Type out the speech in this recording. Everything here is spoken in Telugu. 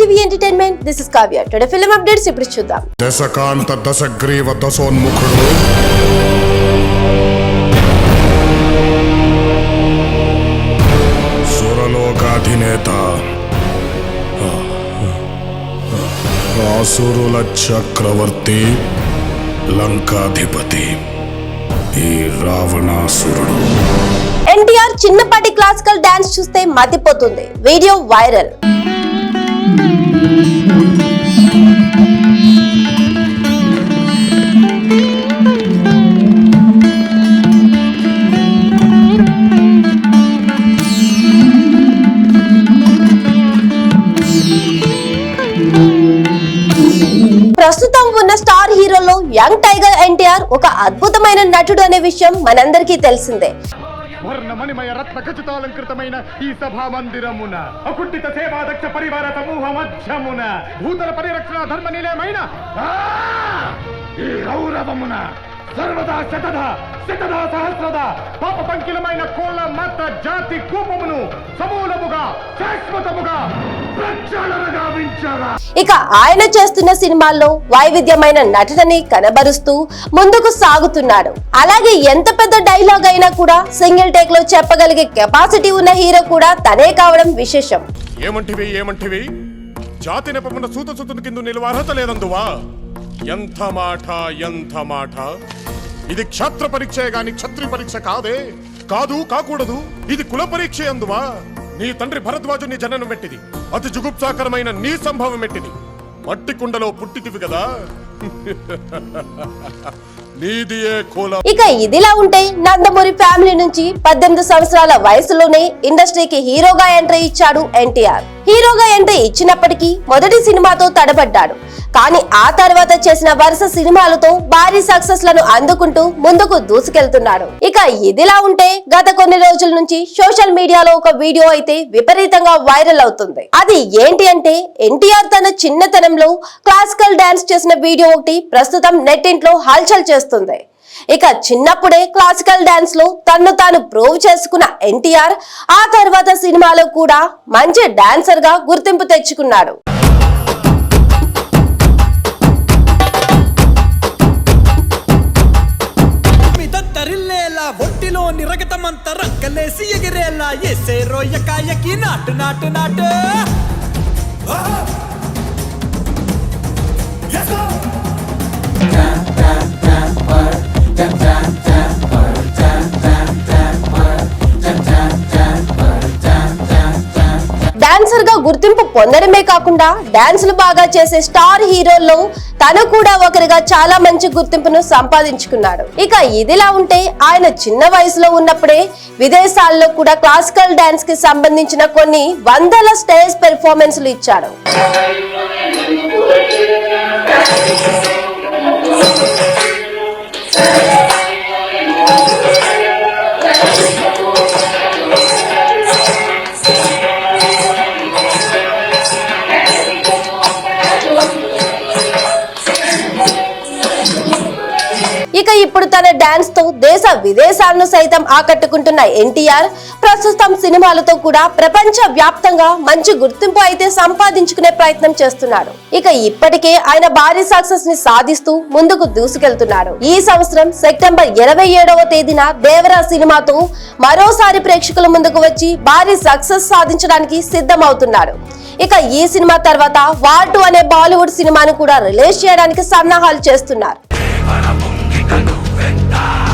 TV entertainment. This is Kavya today film updates ఇప్పుడు చూద్దాం. దశకాంత దశగ్రీవ దశోన్ముఖుడు. సురలోకాధినేత. ఆసురుల చక్రవర్తి లంకాధిపతి. ఈ రావణాసురుడు. ఎన్టీఆర్ చిన్నపాటి క్లాసికల్ డాన్స్ చూస్తే మతిపోతుంది. వీడియో వైరల్ ప్రస్తుతం ఉన్న స్టార్ హీరోలో యంగ్ టైగర్ ఎన్టీఆర్ ఒక అద్భుతమైన నటుడు అనే విషయం మనందరికీ తెలిసిందే. వర్ణమణిమయ రత్న ఖచ్చితాలంకృతమైన ఈ సభా మందిరమున అకుంఠిత సేవాదక్ష పరివార సమూహ మధ్యమున భూతల పరిరక్షణ ధర్మ నిలయమైన ఈ గౌరవమున సర్వదా శతధ శతధ సహస్రద పాప పంకిలమైన కోళ్ళ మత జాతి కూపమును సమూలముగా శాశ్వతముగా ప్రక్షాళనగా ఇక ఆయన చేస్తున్న సినిమాల్లో వైవిధ్యమైన నటనని కనబరుస్తూ ముందుకు సాగుతున్నాడు. అలాగే ఎంత పెద్ద డైలాగ్ అయినా కూడా సింగిల్ టేక్లో చెప్పగలిగే కెపాసిటీ ఉన్న హీరో కూడా తనే కావడం విశేషం. ఏమంటివి ఏమంటివి? జాతి నెపమున సూత సుతుని కింద నిలువ అర్హత లేదందువా? ఎంత మాట ఎంత మాట? ఇది క్షత్ర పరీక్షే గాని క్షత్రి పరీక్ష కాదే. కాదు కాకూడదు. ఇది కుల పరీక్ష అందువా? నీ తండ్రి భరద్వాజు నీ జననం పెట్టిది. అతి జుగుప్సాకరమైన నీ సంభవం పెట్టిది. మట్టి కుండలో పుట్టితివి కదా. ఇక ఇదిలా ఉంటే నందమూరి ఫ్యామిలీ నుంచి పద్దెనిమిది సంవత్సరాల వయసులోనే ఇండస్ట్రీకి హీరోగా ఎంట్రీ ఇచ్చాడు ఎన్టీఆర్. హీరోగా ఎంట్రీ ఇచ్చినప్పటికీ మొదటి సినిమాతో తడబడ్డాడు. కానీ ఆ తర్వాత చేసిన వరుస సినిమాలతో భారీ సక్సెస్లను అందుకుంటూ ముందుకు దూసుకెళ్తున్నాడు. ఇక ఇదిలా ఉంటే గత కొన్ని రోజుల నుంచి సోషల్ మీడియాలో ఒక వీడియో అయితే విపరీతంగా వైరల్ అవుతుంది. అది ఏంటి అంటే ఎన్టీఆర్ తన చిన్నతనంలో క్లాసికల్ డాన్స్ చేసిన వీడియో ఒకటి ప్రస్తుతం నెట్టింట్లో హల్చల్ చేస్తుంది. ఇక చిన్నప్పుడే క్లాసికల్ డాన్స్లో తన్ను తాను ప్రూవ్ చేసుకున్న ఎన్టీఆర్ ఆ తర్వాత సినిమాలో కూడా మంచి డాన్సర్గా గుర్తింపు తెచ్చుకున్నాడు. ఒంటిలో నిరగతమంత రక్కలేసి ఎగిరేలా ఎసే రోయకాయకి నాటు నాటు నాటు. డాన్సర్గా గుర్తింపు పొందడమే కాకుండా డాన్సులు బాగా చేసే స్టార్ హీరోల్లో తను కూడా ఒకరిగా చాలా మంచి గుర్తింపును సంపాదించుకున్నాడు. ఇక ఇదిలా ఉంటే ఆయన చిన్న వయసులో ఉన్నప్పుడే విదేశాల్లో కూడా క్లాసికల్ డాన్స్కి సంబంధించిన కొన్ని వందల స్టేజ్ పెర్ఫార్మెన్స్లు ఇచ్చాడు. ఇక ఇప్పుడు తన డాన్స్తో దేశ విదేశాలను సైతం ఆకట్టుకుంటున్న ఎన్టీఆర్ ప్రస్తుతం సినిమాలతో కూడా ప్రపంచ వ్యాప్తంగా మంచి గుర్తింపు అయితే సంపాదించుకునే ప్రయత్నం చేస్తున్నాడు. ఇక ఇప్పటికే ఆయన భారీ సక్సెస్ని సాధిస్తూ ముందుకు దూసుకెళ్తున్నాడు ఈ సంవత్సరం సెప్టెంబర్ ఇరవై ఏడవ తేదీన దేవరా సినిమాతో మరోసారి ప్రేక్షకుల ముందుకు వచ్చి భారీ సక్సెస్ సాధించడానికి సిద్ధమవుతున్నాడు ఇక ఈ సినిమా తర్వాత వార్ టూ అనే బాలీవుడ్ సినిమాను కూడా రిలీజ్ చేయడానికి సన్నాహాలు చేస్తున్నారు. Santa Cruz está.